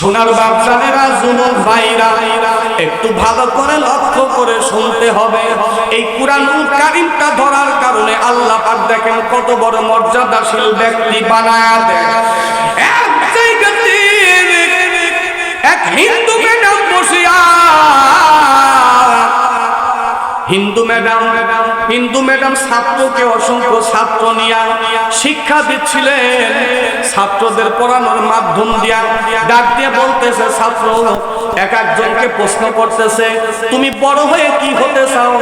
সোনার বাপসানেরা জুনুর ভাইরা একটু ভালো করে লক্ষ্য করে শুনতে হবে। এই কুরআন কারিমটা ধরার কারণে আল্লাহ পাক দেখেন কত বড় মর্যাদাশীল ব্যক্তি বানায়া দেয়। এক জায়গাতে হিন্দু ম্যাডাম হিন্দু ম্যাডাম ছাত্রকে অসংখ্য ছাত্র নিয়া শিক্ষা দিচ্ছিলেন। ছাত্রদের পড়ানোর মাধ্যম দিয়া ডাক দিয়ে বলতেছে, ছাত্র, এক একজনকে প্রশ্ন করতেছে, তুমি বড় হয়ে কি হতে চাও?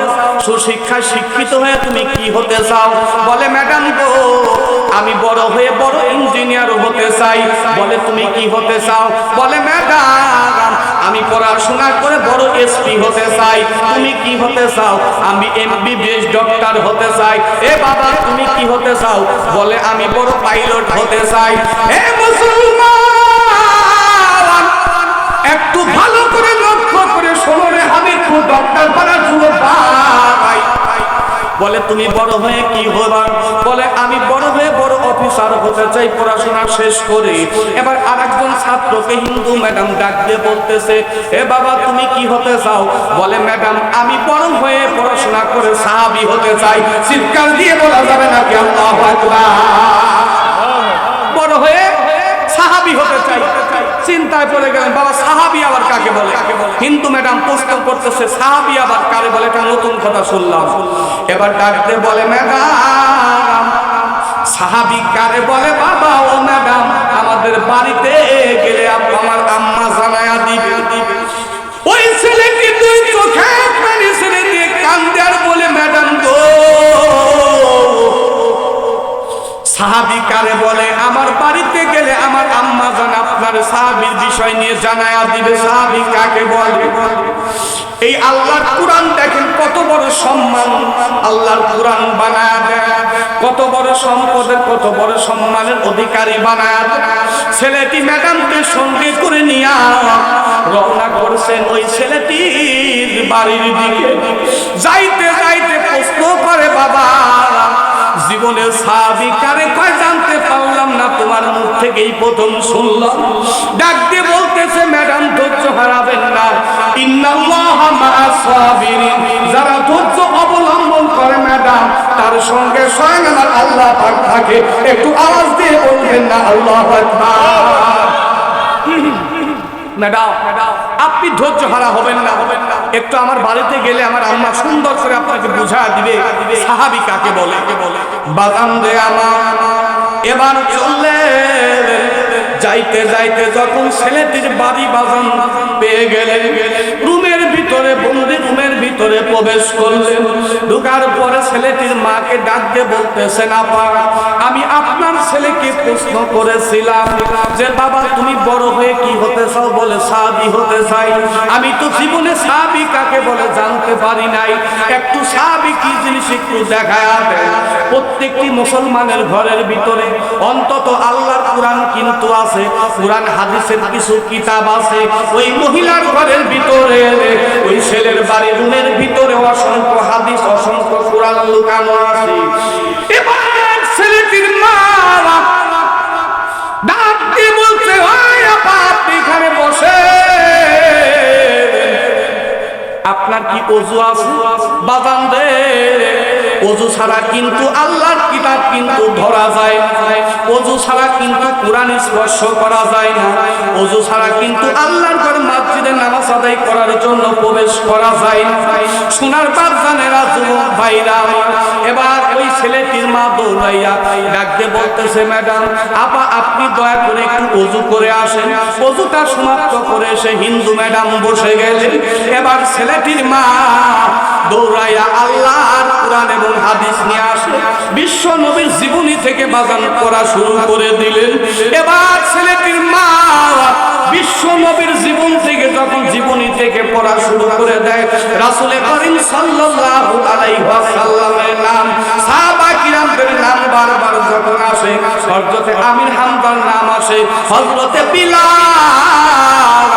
সুশিক্ষায় শিক্ষিত হয়ে তুমি কি হতে চাও? বলে, ম্যাডাম গো, আমি বড় হয়ে বড় ইঞ্জিনিয়ার হতে চাই। বলে, তুমি কি হতে চাও? বলে, ম্যাডাম আমি পড়াশোনা করে বড় এসপি হতে চাই। তুমি কি হতে চাও? আমি এমবিবিএস ডক্টর হতে চাই। এ বাবা, তুমি কি হতে চাও? বলে আমি বড় পাইলট হতে চাই। এ মুসলমান, একটু ভালো করে লক্ষ্য করে শোনো রে আমি ডক্টর যুবক ভাই বলে, তুমি বড় হয়ে কি হবা? অফিসার হতে চাই, পড়াশোনা শেষ করে। এবার আরেকজন ছাত্রকে হিন্দু ম্যাডাম ডাক দিয়ে বলতেছে, এ বাবা, তুমি কি হতে চাও? বলে, ম্যাডাম, আমি বড় হয়ে পড়াশোনা করে সাহাবি হতে চাই। চিৎকার দিয়ে বলা যাবে নাকি আল্লাহু আকবার? বড় হয়ে সাহাবি হতে চাই। চিন্তায় পড়ে গেলেন, বাবা, সাহাবি আবার কাকে বলে? হিন্দু ম্যাডাম প্রশ্ন করতেছে, সাহাবি আবার কারে বলে? একটা নতুন কথা শুনলাম। এবার ডাকতে বলে, ম্যাডাম সাহাবি কারে বলে, বাবা ও ম্যাডাম, আমাদের বাড়িতে গেলে আমার আম্মা জানায়া দিবে ওই ছেলেটি দুই চোখে পানি ছেড়ে দিয়ে কান্দে আর বলে, ম্যাডাম গো। সাহাবি কারে বলে, আমার বাড়িতে গেলে আমার আম্মা জান, আপনার সাহাবির বিষয় নিয়ে জানায়া দিবে। সাহাবি কাকে বলে? এই আল্লাহর কোরআন দেখেন কত বড় সম্মান আল্লাহর কোরআন বানায়া। কত বড় সম্পদের, কত বড় সম্মানের অধিকারী বানায়া। ছেলেটি ম্যাডামকে সঙ্গে করে নিয়া রওনা করছেন ওই ছেলেটির বাড়ির দিকে। যাইতে যাইতে প্রশ্ন করে, বাবা জীবনের সাবিকারে কয় জানতে পারলাম না, তোমার মুখ থেকেই প্রথম শুনলাম। ডাক দিয়ে বলতেছে, ম্যাডাম, ধৈর্য হারাবেন না। ইন্নাল্লাহ মা'আস সাবিরিন। যারা ধৈর্য অবলম্বন করে ম্যাডাম তার সঙ্গে স্বয়ং আল্লাহ পাক থাকে। একটু আওয়াজ দিয়ে বলবেন না, আল্লাহু ম্যাডাম আপনি ধৈর্য হারা হবেন না। হবেন না একটু আমার বাড়িতে গেলে আমার আম্মা সুন্দর করে আপনাকে বুঝা দিবে, সাহাবি কাকে বলে? বাগান দে আমার। এবার চললে যাইতে যাইতে যখন ছেলেটির বাড়ি বাজান পেয়ে গেলেন রুমের ভিতরে বন্দি রুমের ভিতরে প্রবেশ করলেন। ঢুকার পরে ছেলেটির মাকে ডাকতে দিয়ে বলতেছেন আপা, আমি আপনার ছেলেকে প্রশ্ন করেছিলাম যে, বাবা, তুমি বড় হয়ে কি হতে চাও? বলে, সাবি হতে চাই। আমি তো জীবনে সাবি কাকে বলে জানতে পারি নাই। একটু সাবি কি জিনিস একটু দেন। প্রত্যেকটি মুসলমানের ঘরের ভিতরে অন্তত আল্লাহর কোরআন কিন্তু আছে, কোরআন, হাদিসের কিছু কিতাব আছে। ওই মহিলার ঘরের ভিতরে বাড়ি রুমের ভিতরে অসংখ্য হাদিস, অসংখ্য কোরআন লুকানো আছে। এবার ছেলেটির মা ডাক দিয়ে বলছে আপনি এখানে বসে। আপনার কি অজু আছে? বাজান দে। অজু ছাড়া কিন্তু আল্লাহর কিতাব কিন্তু ধরা যায় না। অজু ছাড়া কিন্তু কোরআন স্পর্শ করা যায় না। অজু ছাড়া কিন্তু আল্লাহর ঘরে মসজিদে নামাজ আদায় করার জন্য প্রবেশ করা যায় না। সোনার বাজানেরা যুবক ভাইরা এবার ওই ছেলেটির মা দৌড়াইয়া ডাকতে বলতেছে, ম্যাডাম, আপা, আপনি দয়া করে একটু অজু করে আসেন। অজুটা সমাপ্ত করে সে হিন্দু ম্যাডাম বসে গেলেন। এবার ছেলেটির মা দৌড়াইয়া আল্লাহর কোরআন এবং হাদিস নিয়ে আসে। বিশ্ব নবীর জীবনী থেকে বাজান করা শুরু করে দিলেন। এবার ছেলেটির মা বিশ্ব নবীর জীবন থেকে যখন জীবনী থেকে পড়া শুরু করে দেয়, রাসূল করিম সাল্লাল্লাহু আলাইহি ওয়াসাল্লামের নাম, সাহাবা কিরামদের নাম বারবার যখন আসে, হযরতে আমির হামদার নাম আসে, হযরতে বিলাল,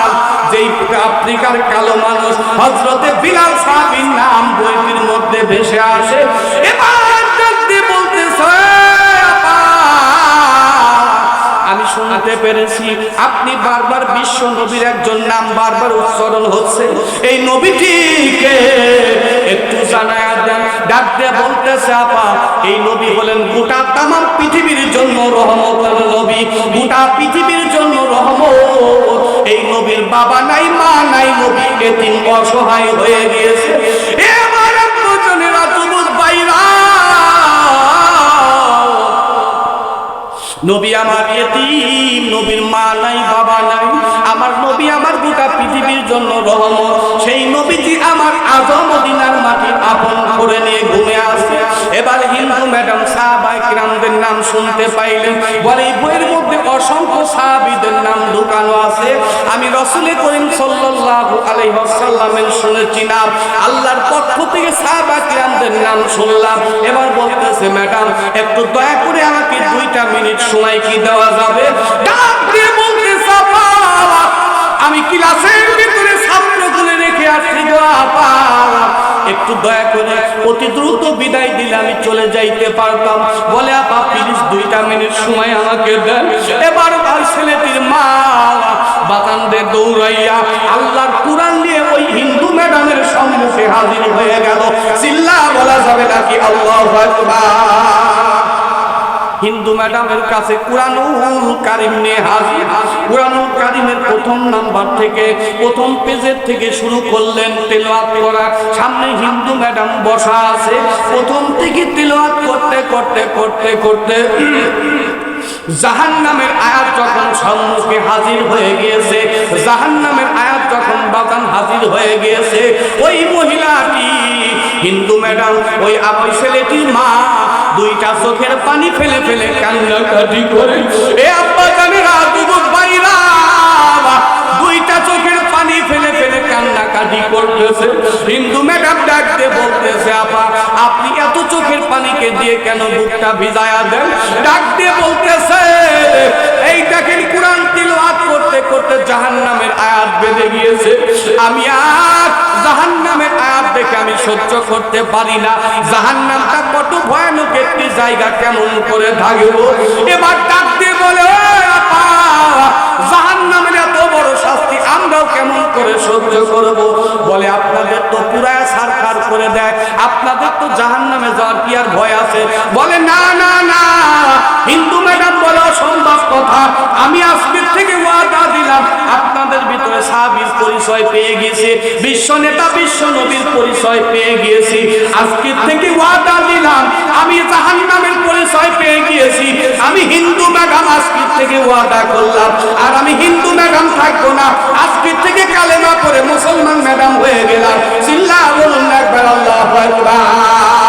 যেই আফ্রিকার কালো মানুষ, হযরতে বিলাল নবীর একজন নাম বারবার উচ্চারণ হচ্ছে। এই নবীটিকে একটু জানায় দেন, ডাক দিয়ে বলতেছে, আপা, এই নবী হলেন গোটা তাম পৃথিবীর জন্য রহমতের নবী। গোটা পৃথিবীর জন্য রহমত। এই নবীর বাবা নাই, মা নাই, নবী। এতিম অসহায় হয়ে গিয়েছে। নবী আমার এতিম, নবীর মা নাই, বাবা নাই। আমার নবী আমার গোটা পৃথিবীর জন্য রহমত। সেই নবীজি আমার আজম মদিনার মাটি আপন করে নিয়ে ঘুমে আসে এবার হিন্দু ম্যাডাম সাহাবাই কিরামদের নাম শুনতে পাইলেন। বলে, এই বইয়ের মধ্যে অসংখ্য সাহাবিদের নাম ঢুকানো আছে। আমি রসুলে করিম সাল্লাল্লাহু আলাইহি ওয়াসাল্লামের শুনেছি নাম আল্লাহর পক্ষ থেকে সাহাবা কিরামদের নাম শুনলাম। এবার বলতেছে, ম্যাডাম, একটু দয়া করে আমাকে দুইটা মিনিট সময় কি দেওয়া যাবে? ডাক আমি ক্লাসের ভিতরে ছাত্রগুলো রেখে আসছি একটু দয়া করে অতি দ্রুত বিদায় দিলে আমি চলে যাইতে পারতাম। বলে, আপা প্লিজ দুইটা মিনিট সময় আমাকে দেন। এবার তার ছেলেটির মা বাতানদের দৌড়াইয়া আল্লাহর কুরআন নিয়ে ওই হিন্দু ম্যাডামের সম্মুখে হাজির হয়ে গেল। চিল্লা বলা যাবে নাকি? আল্লাহ হিন্দু ম্যাডামের কাছে কুরআনুল কারিম নিয়ে হাজির। কুরআনুল কারিমের প্রথম নাম্বার থেকে, প্রথম পেজের থেকে শুরু করলেন তেলাওয়াত করা। সামনে হিন্দু ম্যাডাম বসা আছে। প্রথম থেকে তেলাওয়াত করতে করতে করতে করতে জাহান নামের আয়াত যখন সম্মুখে হাজির হয়ে গিয়েছে জাহান নামের আয়াত যখন হাজির হয়ে গিয়েছে, ওই মহিলাটি, হিন্দু ম্যাডাম, ওই আপই ছেলেটির মা দুইটা চোখের পানি ফেলে ফেলে কান্নাকাটি করে। এ আব্বা জানেরা যুবক ভাইরা দুইটা চোখের পানি ফেলে ফেলে কান্নাকাটি করতেছে। হিন্দু ম্যাডাম ডাকতে বলতেছে আপা আপনি এত চোখের পানিকে দিয়ে কেন বুকটা ভিজায়া দেন? ডাকতে বলতেছে, এই দেখেন কোরআন তিলওয়াত করতে করতে জাহান্নামের আয়াত বেঁধে গিয়েছে। আমি আর জাহান্নামের আয়াত দেখে আমি সহ্য করতে পারি না। জাহান্নামটা জায়গা কেমন করে থাকব এবার ডাক দিয়ে বলে "ও আপা এত বড় শাস্তি আমরাও কেমন করে সহ্য করব? বলে, আপনাদের আমি আজকের থেকে ওয়াদা দিলাম। আপনাদের ভিতরে সাহাবীর পরিচয় পেয়ে গেছি বিশ্ব নেতা, বিশ্ব নবীর পরিচয় পেয়ে গিয়েছি। আজকের থেকে ওয়াদা দিলাম। পেয়েছি আমি হিন্দু ম্যাডাম আজকের থেকে ওয়াদা করলাম। আর আমি হিন্দু ম্যাডাম থাকব না। আজকের থেকে কালেমা করে মুসলমান ম্যাডাম হয়ে গেলাম। চিল্লা বলুন একবার আল্লাহ একবার